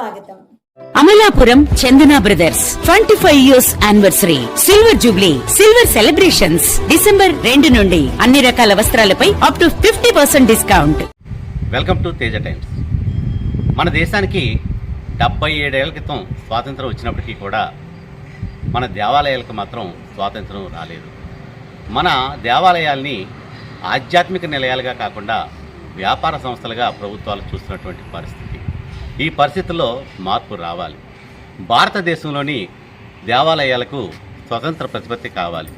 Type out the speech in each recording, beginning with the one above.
స్వాగతం. Amalapuram Chandana brothers twenty five years anniversary silver jubilee silver celebrations December రెండు నుండి అన్ని రకాల వస్త్రాలపై up to fifty percent discount welcome to Teja Times మన దేశానికి డెబ్బై ఏడేళ్ళ క్రితం స్వాతంత్రం వచ్చినప్పటికీ కూడా మన దేవాలయాలకు మాత్రం స్వాతంత్రం రాలేదు. మన దేవాలయాల్ని ఆధ్యాత్మిక నిలయాలుగా కాకుండా వ్యాపార సంస్థలుగా ప్రభుత్వాలు చూస్తున్నటువంటి పరిస్థితి. ఈ పరిస్థితుల్లో మార్పు రావాలి. భారతదేశంలోని దేవాలయాలకు స్వతంత్ర ప్రతిపత్తి కావాలి.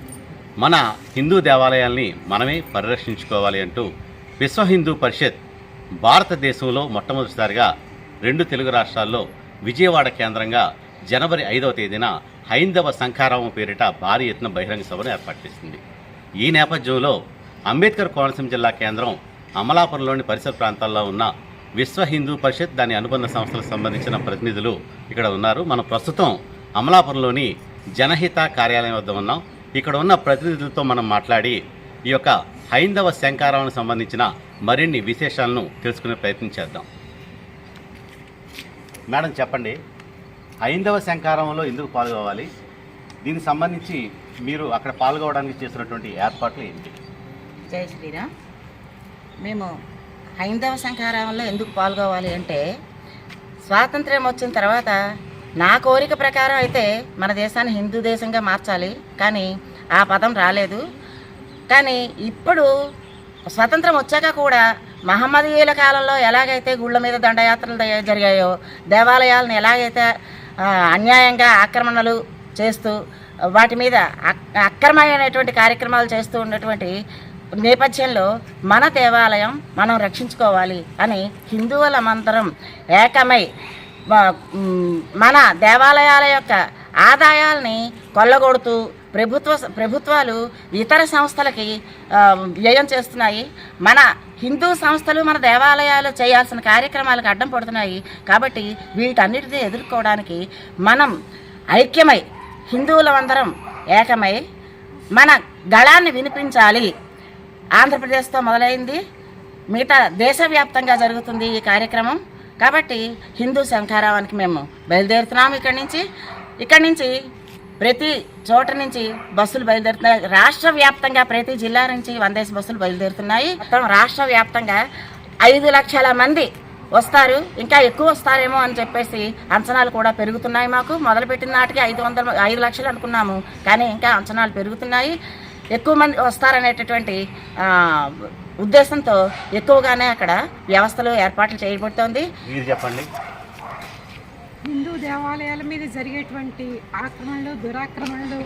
మన హిందూ దేవాలయాల్ని మనమే పరిరక్షించుకోవాలి అంటూ విశ్వ హిందూ పరిషత్ భారతదేశంలో మొట్టమొదటిసారిగా రెండు తెలుగు రాష్ట్రాల్లో విజయవాడ కేంద్రంగా జనవరి ఐదవ తేదీన హైందవ సంఖారామం పేరిట భారీ ఎత్తున బహిరంగ సభను ఏర్పాటు చేసింది. ఈ నేపథ్యంలో అంబేద్కర్ కోనసీమ జిల్లా కేంద్రం అమలాపురంలోని పరిసర ప్రాంతాల్లో ఉన్న విశ్వ హిందూ పరిషత్ దాని అనుబంధ సంస్థలకు సంబంధించిన ప్రతినిధులు ఇక్కడ ఉన్నారు. మనం ప్రస్తుతం అమలాపురంలోని జనహిత కార్యాలయం వద్ద ఉన్నాం. ఇక్కడ ఉన్న ప్రతినిధులతో మనం మాట్లాడి ఈ యొక్క హైందవ శంకారానికి సంబంధించిన మరిన్ని విశేషాలను తెలుసుకునే ప్రయత్నం చేద్దాం. మేడం చెప్పండి. హైందవ శంకారంలో ఎందుకు పాల్గొవాలి? దీనికి సంబంధించి మీరు అక్కడ పాల్గొవడానికి చేసినటువంటి ఏర్పాట్లు ఏంటి? జై శ్రీరామ్. మేము హైందవ సంఘారామంలో ఎందుకు పాల్గొవాలి అంటే స్వాతంత్ర్యం వచ్చిన తర్వాత నా కోరిక ప్రకారం అయితే మన దేశాన్ని హిందూ దేశంగా మార్చాలి. కానీ ఆ పదం రాలేదు. కానీ ఇప్పుడు స్వతంత్రం వచ్చాక కూడా మహమ్మదీయుల కాలంలో ఎలాగైతే గుళ్ళ మీద దండయాత్రలు జరిగాయో దేవాలయాలను ఎలాగైతే అన్యాయంగా ఆక్రమణలు చేస్తూ వాటి మీద అక్- అక్రమమైనటువంటి కార్యక్రమాలు చేస్తూ ఉన్నటువంటి నేపథ్యంలో మన దేవాలయం మనం రక్షించుకోవాలి అని హిందువులమంతరం ఏకమై మన దేవాలయాల యొక్క ఆదాయాల్ని కొల్లగొడుతూ ప్రభుత్వ ప్రభుత్వాలు ఇతర సంస్థలకి వ్యయం చేస్తున్నాయి. మన హిందూ సంస్థలు మన దేవాలయాలు చేయాల్సిన కార్యక్రమాలకు అడ్డం పడుతున్నాయి. కాబట్టి వీటన్నిటిని ఎదుర్కోవడానికి మనం ఐక్యమై హిందువులందరం ఏకమై మన గళాన్ని వినిపించాలి. ఆంధ్రప్రదేశ్తో మొదలైంది. మిగతా దేశవ్యాప్తంగా జరుగుతుంది ఈ కార్యక్రమం. కాబట్టి హిందూ శంఖారావానికి మేము బయలుదేరుతున్నాము ఇక్కడి నుంచి. ఇక్కడి నుంచి ప్రతి చోట నుంచి బస్సులు బయలుదేరుతున్నాయి. రాష్ట్ర వ్యాప్తంగా ప్రతి జిల్లా నుంచి వందేసి బస్సులు బయలుదేరుతున్నాయి. మొత్తం రాష్ట్ర వ్యాప్తంగా ఐదు లక్షల మంది వస్తారు. ఇంకా ఎక్కువ వస్తారేమో అని చెప్పేసి అంచనాలు కూడా పెరుగుతున్నాయి మాకు. మొదలుపెట్టిన నాటికి ఐదు వందల ఐదు లక్షలు అనుకున్నాము. కానీ ఇంకా అంచనాలు పెరుగుతున్నాయి. ఎక్కువ మంది వస్తారనేటటువంటి ఆ, ఉద్దేశంతో ఎక్కువగానే అక్కడ వ్యవస్థలు ఏర్పాట్లు చేయబడుతోంది. మీరు చెప్పండి. హిందూ దేవాలయాల మీద జరిగేటువంటి ఆక్రమణలు దురాక్రమణలు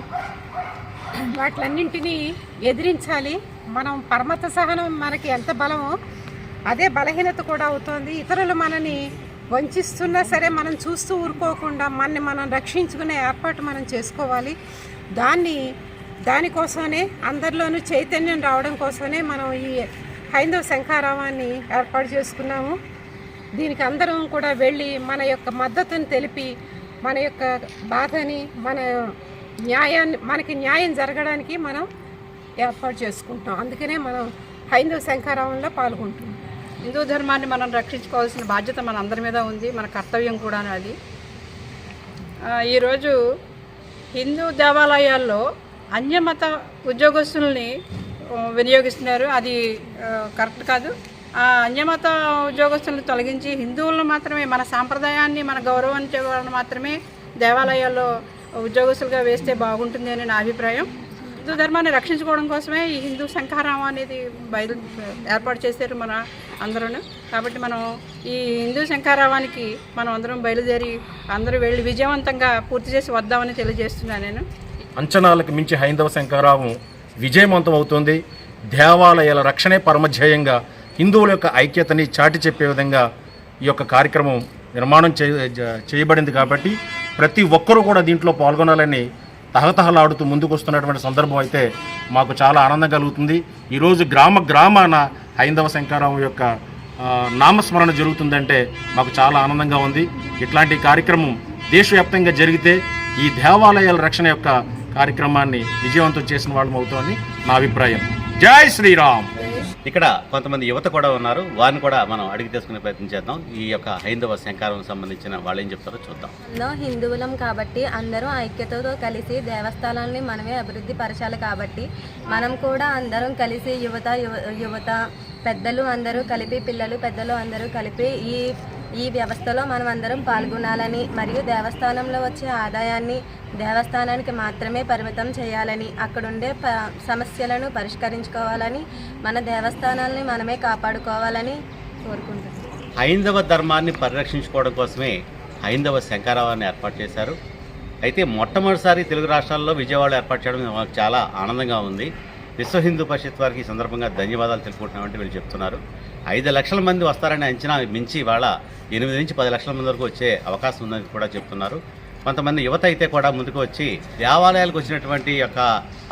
వాటిలన్నింటినీ ఎదిరించాలి. మనం పరమత సహనం మనకి ఎంత బలమో అదే బలహీనత కూడా అవుతోంది. ఇతరులు మనని వంచిస్తున్నా సరే మనం చూస్తూ ఊరుకోకుండా మనని మనం రక్షించుకునే ఏర్పాటు మనం చేసుకోవాలి. దాన్ని దానికోసమే అందరిలోనూ చైతన్యం రావడం కోసమే మనం ఈ హైందవ శంఖారావాన్ని ఏర్పాటు చేసుకున్నాము. దీనికి అందరం కూడా వెళ్ళి మన యొక్క మద్దతుని తెలిపి మన యొక్క బాధని మన న్యాయాన్ని మనకి న్యాయం జరగడానికి మనం ఏర్పాటు చేసుకుంటాం అందుకనే మనం హైందవ శంఖారావంలో పాల్గొంటున్నాం. హిందూ ధర్మాన్ని మనం రక్షించుకోవాల్సిన బాధ్యత మన అందరి మీద ఉంది మన కర్తవ్యం కూడా అది. ఈరోజు హిందూ దేవాలయాల్లో అన్యమత ఉద్యోగస్తుల్ని వినియోగిస్తున్నారు. అది కరెక్ట్ కాదు. ఆ అన్యమత ఉద్యోగస్తులను తొలగించి హిందువులను మాత్రమే మన సాంప్రదాయాన్ని మన గౌరవించే వాళ్ళని మాత్రమే దేవాలయాల్లో ఉద్యోగస్తులుగా వేస్తే బాగుంటుంది అని నా అభిప్రాయం. హిందూ ధర్మాన్ని రక్షించుకోవడం కోసమే ఈ హిందూ శంఖారామం అనేది బయలు ఏర్పాటు చేశారు మన అందరూ కాబట్టి మనం ఈ హిందూ శంఖారావానికి మనం అందరం బయలుదేరి అందరూ వెళ్ళి విజయవంతంగా పూర్తి చేసి వద్దామని తెలియజేస్తున్నాను నేను. అంచనాలకు మించి హైందవ శంకరావం విజయవంతం అవుతుంది. దేవాలయాల రక్షణే పరమధ్యేయంగా హిందువుల యొక్క ఐక్యతని చాటి చెప్పే విధంగా ఈ యొక్క కార్యక్రమం నిర్మాణం చేయబడింది కాబట్టి ప్రతి ఒక్కరూ కూడా దీంట్లో పాల్గొనాలని తహతహలాడుతూ ముందుకు వస్తున్నటువంటి సందర్భం అయితే మాకు చాలా ఆనందం కలుగుతుంది. ఈరోజు గ్రామ గ్రామాన హైందవ శంకారావు యొక్క నామస్మరణ జరుగుతుందంటే మాకు చాలా ఆనందంగా ఉంది. ఇట్లాంటి కార్యక్రమం దేశవ్యాప్తంగా జరిగితే ఈ దేవాలయాల రక్షణ యొక్క కార్యక్రమాన్ని విజయవంతం చేసిన వాళ్ళం అవుతామని నా అభిప్రాయం. జై శ్రీరామ్! ఇక్కడ కొంతమంది యువత కూడా ఉన్నారు. వారిని కూడా మనం అడిగి తెలుసుకునే ప్రయత్నం చేద్దాం. ఈ యొక్క హైందవ శంకారం సంబంధించిన వాళ్ళు ఏం చెప్తారో చూద్దాం. హిందువులం కాబట్టి అందరూ ఐక్యతతో కలిసి దేవస్థానాల్ని మనమే అభివృద్ధి పరచాలి కాబట్టి మనం కూడా అందరం కలిసి యువత యువ- యువత పెద్దలు అందరూ కలిపి పిల్లలు పెద్దలు అందరూ కలిపి ఈ ఈ వ్యవస్థలో మనం అందరం పాల్గొనాలని మరియు దేవస్థానంలో వచ్చే ఆదాయాన్ని దేవస్థానానికి మాత్రమే పరిమితం చేయాలని అక్కడుండే ప సమస్యలను పరిష్కరించుకోవాలని మన దేవస్థానాల్ని మనమే కాపాడుకోవాలని కోరుకుంటున్నాను హైందవ ధర్మాన్ని పరిరక్షించుకోవడం కోసమే హైందవ శంకరావాన్ని ఏర్పాటు చేశారు. అయితే మొట్టమొదటిసారి తెలుగు రాష్ట్రాల్లో విజయవాడ ఏర్పాటు చేయడం మాకు చాలా ఆనందంగా ఉంది. విశ్వ హిందూ పరిషత్ వారికి ఈ సందర్భంగా ధన్యవాదాలు తెలుపుకుంటున్నామంటే వీళ్ళు చెప్తున్నారు. ఐదు లక్షల మంది వస్తారనే అంచనా మించి ఇవాళ ఎనిమిది నుంచి పది లక్షల మంది వరకు వచ్చే అవకాశం ఉందని కూడా చెప్తున్నారు. కొంతమంది యువత అయితే కూడా ముందుకు వచ్చి దేవాలయాలకు వచ్చినటువంటి యొక్క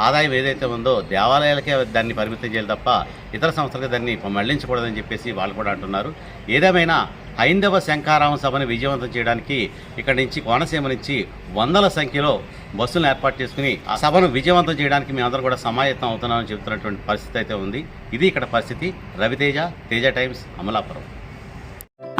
ఆదాయం ఏదైతే ఉందో దేవాలయాలకే దాన్ని పరిమితం చేయాలి తప్ప ఇతర సంస్థలకు దాన్ని మళ్ళించకూడదని చెప్పేసి వాళ్ళు కూడా అంటున్నారు. ఏదేమైనా హైందవ శంకారామ సభను విజయవంతం చేయడానికి ఇక్కడి నుంచి కోనసీమ నుంచి వందల సంఖ్యలో బస్సులను ఏర్పాటు చేసుకుని ఆ సభను విజయవంతం చేయడానికి మేమందరం కూడా సమాయత్తం అవుతున్నామని చెబుతున్నటువంటి పరిస్థితి అయితే ఉంది. ఇది ఇక్కడ పరిస్థితి. Raviteja Teja Times Amalapuram.